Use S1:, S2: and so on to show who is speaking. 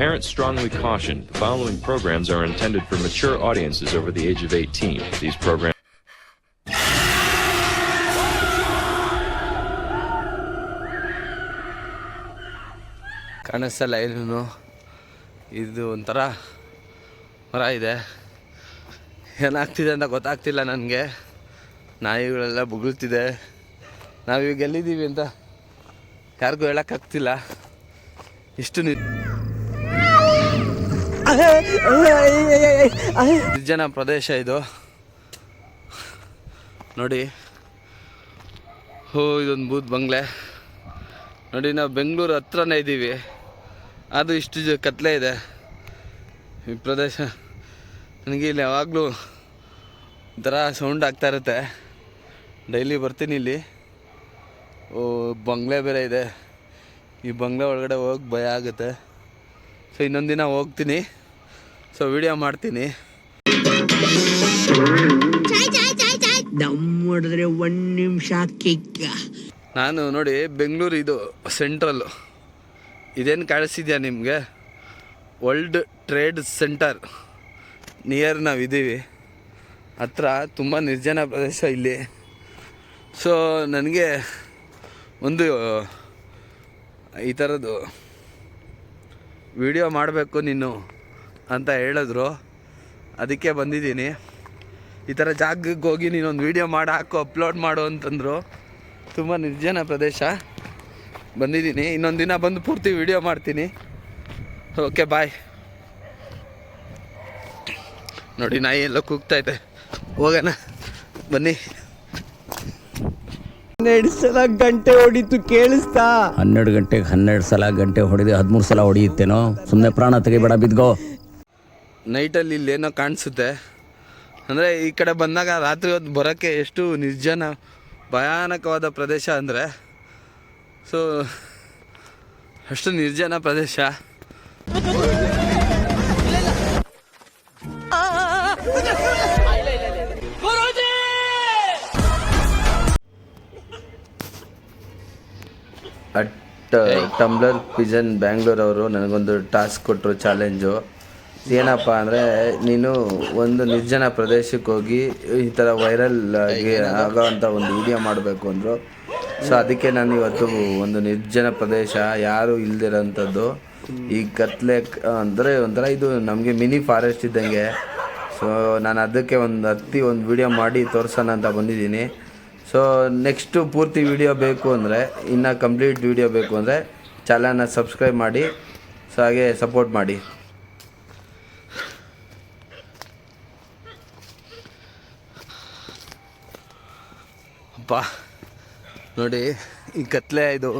S1: Parents strongly caution the following programs are intended for mature audiences over the age of 18. These programs
S2: ಕನಸಲ್ಲ ಏನೂ ಇದು ಒಂಥರ ಮರ ಇದೆ ಏನಾಗ್ತಿದೆ ಅಂತ ಗೊತ್ತಾಗ್ತಿಲ್ಲ ನನಗೆ ನಾಯಿಗಳೆಲ್ಲ ಬುಗುಳ್ತಿದೆ ನಾವೀಗ ಎಲ್ಲಿದ್ದೀವಿ ಅಂತ ಯಾರಿಗೂ ಹೇಳೋಕ್ಕಾಗ್ತಿಲ್ಲ ಇಷ್ಟು ನಿ ನಿರ್ಜನ ಪ್ರದೇಶ ಇದು ನೋಡಿ ಹೋ ಇದೊಂದು ಬೂತ್ ಬಂಗ್ಲೆ ನೋಡಿ ನಾವು ಬೆಂಗಳೂರು ಹತ್ರನೇ ಇದ್ದೀವಿ ಅದು ಇಷ್ಟು ಕತ್ಲೆ ಇದೆ ಈ ಪ್ರದೇಶ ನನಗೆ ಇಲ್ಲಿ ಯಾವಾಗಲೂ ಒಂಥರ ಸೌಂಡ್ ಆಗ್ತಾ ಇರುತ್ತೆ ಡೈಲಿ ಬರ್ತೀನಿ ಇಲ್ಲಿ ಓ ಬಂಗ್ಲೆ ಬೇರೆ ಇದೆ ಈ ಬಂಗ್ಲೆ ಒಳಗಡೆ ಹೋಗಿ ಭಯ ಆಗುತ್ತೆ ಸೊ ಇನ್ನೊಂದು ದಿನ ಹೋಗ್ತೀನಿ ಸೊ ವಿಡಿಯೋ ಮಾಡ್ತೀನಿ.
S3: ಒಂದ್ ನಿಮಿಷ ಕಿಕ್ಕ.
S2: ನಾನು ನೋಡಿ ಬೆಂಗಳೂರು ಇದು ಸೆಂಟ್ರಲ್ಲು ಇದೇನು ಕಾಣಿಸ್ತಿದ್ಯಾ ನಿಮಗೆ? ವರ್ಲ್ಡ್ ಟ್ರೇಡ್ ಸೆಂಟರ್ ನಿಯರ್ ನಾವು ಇದ್ದೀವಿ ಹತ್ರ ತುಂಬ ನಿರ್ಜನ ಪ್ರದೇಶ ಇಲ್ಲಿ. ಸೊ ನನಗೆ ಒಂದು ಈ ಥರದ್ದು ವಿಡಿಯೋ ಮಾಡಬೇಕು ನೀನು. ಅಂತ ಹೇಳಿದ್ರು. ಅದಕ್ಕೆ ಬಂದಿದ್ದೀನಿ. ಈ ಥರ ಜಾಗಕ್ಕೆ ಹೋಗಿ ನೀನೊಂದು ವೀಡಿಯೋ ಮಾಡಿ ಹಾಕು ಅಪ್ಲೋಡ್ ಮಾಡು ಅಂತಂದರು. ತುಂಬ ನಿರ್ಜನ ಪ್ರದೇಶ. ಬಂದಿದ್ದೀನಿ. ಇನ್ನೊಂದು ದಿನ ಬಂದು ಪೂರ್ತಿ ವಿಡಿಯೋ ಮಾಡ್ತೀನಿ. ಓಕೆ ಬಾಯ್ ನೋಡಿ ನಾಯಿ ಎಲ್ಲ ಕೂಗ್ತೈತೆ ಹೋಗೋಣ. ಬನ್ನಿ.
S3: ಹನ್ನೆರಡು ಸಲ ಗಂಟೆ ಹೊಡಿತು ಕೇಳಿಸ್ತಾ?
S4: ಹನ್ನೆರಡು ಗಂಟೆಗೆ ಹನ್ನೆರಡು ಸಲ ಗಂಟೆ ಹೊಡೆದು ಹದಿಮೂರು ಸಲ ಹೊಡೆಯುತ್ತೇನೋ? ಸುಮ್ಮನೆ ಪ್ರಾಣ ತೆಗಿಬೇಡ ಬಿದ್ಗೋ
S2: ನೈಟಲ್ಲಿ ಇಲ್ಲೇನೋ ಕಾಣಿಸುತ್ತೆ. ಅಂದರೆ ಈ ಕಡೆ ಬಂದಾಗ ರಾತ್ರಿ ಹೊತ್ತು ಬರೋಕ್ಕೆ ಎಷ್ಟು ನಿರ್ಜನ ಭಯಾನಕವಾದ ಪ್ರದೇಶ ಅಂದರೆ. ಸೊ ಅಷ್ಟು ನಿರ್ಜನ ಪ್ರದೇಶ. ಅಟ್ ಟಂಬ್ಲರ್ ಪಿಜನ್ ಬ್ಯಾಂಗ್ಳೂರ್ ಅವರು ನನಗೊಂದು ಟಾಸ್ಕ್ ಕೊಟ್ಟರು ಚಾಲೆಂಜು. ಏನಪ್ಪ ಅಂದರೆ ನೀನು ಒಂದು ನಿರ್ಜನ ಪ್ರದೇಶಕ್ಕೆ ಹೋಗಿ ಈ ಥರ ವೈರಲ್ ಆಗಿ ಆಗೋವಂಥ ಒಂದು ವಿಡಿಯೋ ಮಾಡಬೇಕು ಅಂದರು. ಸೊ ಅದಕ್ಕೆ ನಾನು ಇವತ್ತು ಒಂದು ನಿರ್ಜನ ಪ್ರದೇಶ ಯಾರು ಇಲ್ದಿರೋಂಥದ್ದು. ಈ ಕತ್ಲೆ ಅಂದರೆ ಒಂಥರ ಇದು ನಮಗೆ ಮಿನಿ ಫಾರೆಸ್ಟ್ ಇದ್ದಂಗೆ. ಸೊ ನಾನು ಅದಕ್ಕೆ ಒಂದು ಹತ್ತಿ ಒಂದು ವಿಡಿಯೋ ಮಾಡಿ ತೋರಿಸೋಣ ಅಂತ ಬಂದಿದ್ದೀನಿ. ಸೊ ನೆಕ್ಸ್ಟು ಪೂರ್ತಿ ವಿಡಿಯೋ ಬೇಕು ಅಂದರೆ, ಇನ್ನು ಕಂಪ್ಲೀಟ್ ವಿಡಿಯೋ ಬೇಕು ಅಂದರೆ ಚಾನಲ್ನ ಸಬ್ಸ್ಕ್ರೈಬ್ ಮಾಡಿ. ಸೊ ಹಾಗೆ ಸಪೋರ್ಟ್ ಮಾಡಿ. ನೋಡಿ ಈ ಕತ್ಲೆ ಇದು